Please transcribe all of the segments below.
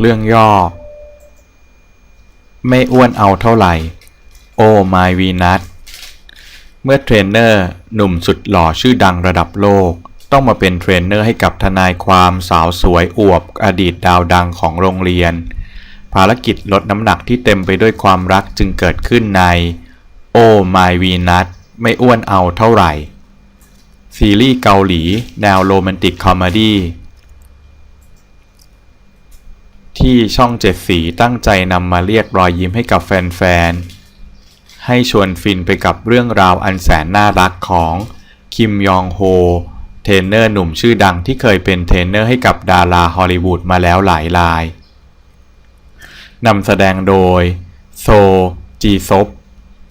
เรื่องย่อ ไม่อ้วนเอาเท่าไหร่ โอ้ไมวีนัทเมื่อเทรนเนอร์หนุ่มสุดหล่อชื่อดังระดับโลก ต้องมาเป็นเทรนเนอร์ให้กับทนายความสาวสวยอวบอดีตดาวดังของโรงเรียน ภารกิจลดน้ำหนักที่เต็มไปด้วยความรักจึงเกิดขึ้นใน โอ้ไมวีนัทไม่อ้วนเอาเท่าไหร่ ซีรีส์เกาหลี แนวโรแมนติกคอมเมดี้ ที่ช่องเจ็ดสีตั้งใจนำมาเรียกรอยยิ้มให้กับแฟนๆ ให้ชวนฟินไปกับเรื่องราวอันแสนน่ารักของ คิมยองโฮ เทรนเนอร์หนุ่มชื่อดังที่เคยเป็นเทรนเนอร์ให้กับดาราฮอลลีวูดมาแล้วหลายราย นำแสดงโดย โซ จีซบ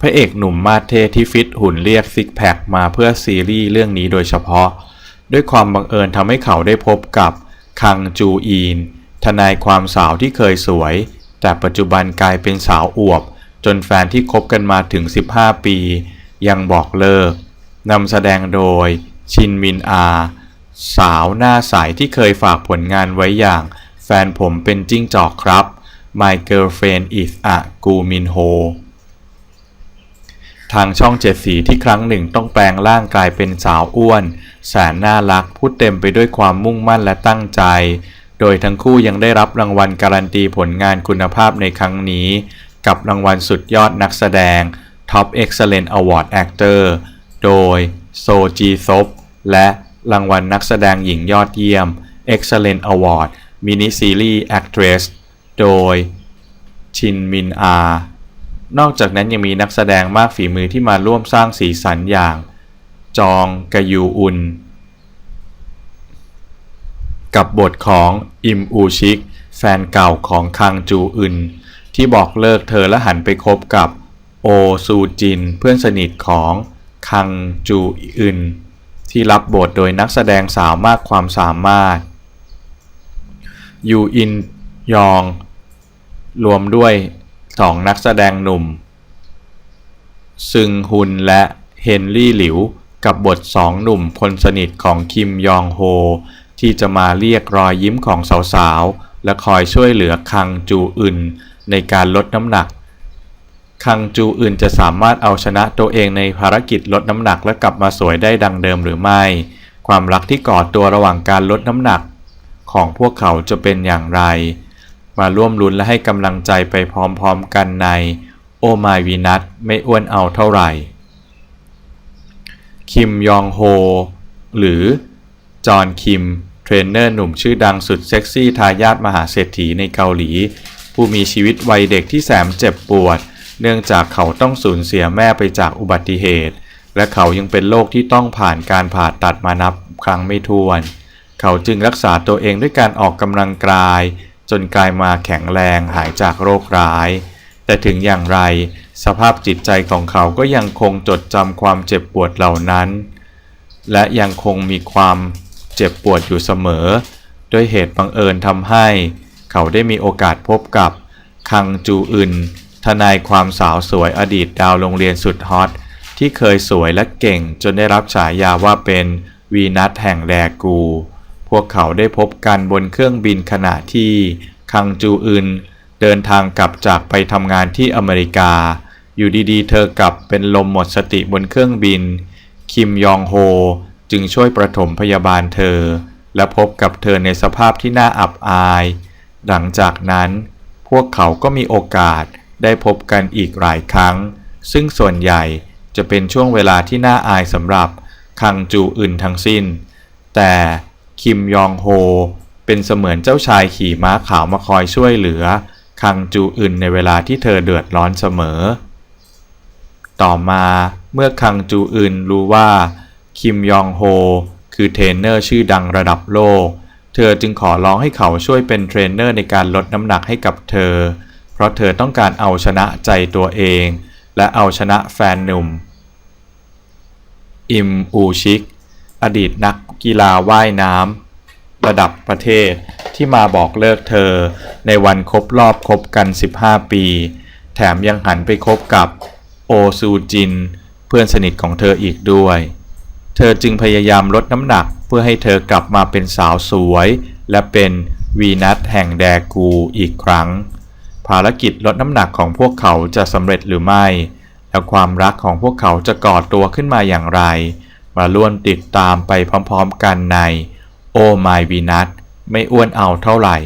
พระเอกหนุ่มมาเทที่ฟิตหุ่นเรียกซิกแพคมาเพื่อซีรีส์เรื่องนี้โดยเฉพาะ ด้วยความบังเอิญทำให้เขาได้พบกับคังจูอีน ทนายความสาวที่เคยสวย แต่ปัจจุบันกลายเป็นสาวอวบ จนแฟนที่คบกันมาถึง 15 ปี ยังบอกเลิกนำแสดงโดย ชินมินอา สาวหน้าใสที่เคยฝากผลงานไว้อย่าง แฟนผมเป็นจิ้งจอกครับ My girlfriend is a Gu Min Ho ทางช่องเจ็ดสีที่ครั้งหนึ่งต้องแปลงร่างกลายเป็นสาวอ้วน แสนน่ารักพูดเต็มไปด้วยความมุ่งมั่นและตั้งใจ โดยทั้งคู่ยังได้รับรางวัลการันตีผลงานคุณภาพในครั้งนี้ กับรางวัลสุดยอดนักแสดง Top Excellent Award Actor โดยโซจีซบและรางวัลนักแสดงหญิงยอดเยี่ยม Excellent Award Mini Series Actress โดยชินมินอา นอกจากนั้นยังมีนักแสดงมากฝีมือที่มาร่วมสร้างสีสันอย่าง จองกยูอุน กับบทของอิมอูชิก แฟนเก่าของคังจูอึน ที่บอกเลิกเธอและหันไปคบกับโอซูจิน เพื่อนสนิทของคังจูอึน ที่รับบทโดยนักแสดงสาวมากความสามารถ ยูอินยอง รวมด้วยสองนักแสดงหนุ่ม ซึงฮุนและเฮนรี่หลิว กับบทสองหนุ่มคนสนิทของคิมยองโฮ ที่จะมาเรียกรอยยิ้มของสาวๆ และคอยช่วยเหลือคังจูอึนในการลดน้ำหนัก คังจูอึนจะสามารถเอาชนะตัวเองในภารกิจลดน้ำหนักและกลับมาสวยได้ดังเดิมหรือไม่ ความรักที่ก่อตัวระหว่างการลดน้ำหนัก ของพวกเขาจะเป็นอย่างไร มาร่วมลุ้นและให้กำลังใจไปพร้อมๆกันในโอมายวีนัทไม่อ้วนเอาเท่าไหร่ คิมยองโฮ หรือ จอห์นคิม เทรนเนอร์หนุ่มชื่อดังสุดเซ็กซี่ทายาทมหาเศรษฐีในเกาหลี ผู้มีชีวิตวัยเด็กที่แสนเจ็บปวด เนื่องจากเขาต้องสูญเสียแม่ไปจากอุบัติเหตุ และเขายังเป็นโรคที่ต้องผ่านการผ่าตัดมานับครั้งไม่ถ้วน เขาจึงรักษาตัวเองด้วยการออกกำลังกาย จนกลายมาแข็งแรงหายจากโรคร้าย แต่ถึงอย่างไร สภาพจิตใจของเขาก็ยังคงจดจำความเจ็บปวดเหล่านั้น และยังคงมีความ เจ็บปวดอยู่เสมอ ด้วยเหตุบังเอิญทำให้ เขาได้มีโอกาสพบกับ คังจูอึน ทนายความสาวสวยอดีตดาวโรงเรียนสุดฮอต ที่เคยสวยและเก่งจนได้รับฉายาว่าเป็นวีนัทแห่งแดกู พวกเขาได้พบกันบนเครื่องบินขณะที่ คังจูอึน เดินทางกลับจากไปทำงานที่อเมริกา อยู่ดีๆ เธอกลับเป็นลมหมดสติบนเครื่องบิน คิมยองโฮ จึงช่วยประถมพยาบาลเธอ และพบกับเธอในสภาพที่น่าอับอาย หลังจากนั้น พวกเขาก็มีโอกาสได้พบกันอีกหลายครั้ง ซึ่งส่วนใหญ่จะเป็นช่วงเวลาที่น่าอายสำหรับคังจูอึนทั้งสิ้น แต่คิมยองโฮเป็นเสมือนเจ้าชายขี่ม้าขาวมาคอยช่วยเหลือ คังจูอึนในเวลาที่เธอเดือดร้อนเสมอ ต่อมาเมื่อคังจูอึนรู้ว่า คิมยองโฮ คือเทรนเนอร์ชื่อดังระดับโลก เธอจึงขอร้องให้เขาช่วยเป็นเทรนเนอร์ในการลดน้ำหนักให้กับเธอ เพราะเธอต้องการเอาชนะใจตัวเอง และเอาชนะแฟนหนุ่ม อิมอูชิก อดีตนักกีฬาว่ายน้ำระดับประเทศที่มาบอกเลิกเธอ ในวันครบรอบคบกัน 15 ปี แถมยังหันไปคบกับโอซูจิน เพื่อนสนิทของเธออีกด้วย เธอจึงพยายามลดน้ำหนักเพื่อให้เธอกลับมาเป็นสาวสวย และเป็นวีนัสแห่งแดกูอีกครั้ง ภารกิจลดน้ำหนักของพวกเขาจะสำเร็จหรือไม่ และความรักของพวกเขาจะก่อตัวขึ้นมาอย่างไร มาล้วนติดตามไปพร้อมๆกันในโอ My วีนัสไม่อ้วนเอาเท่าไหร่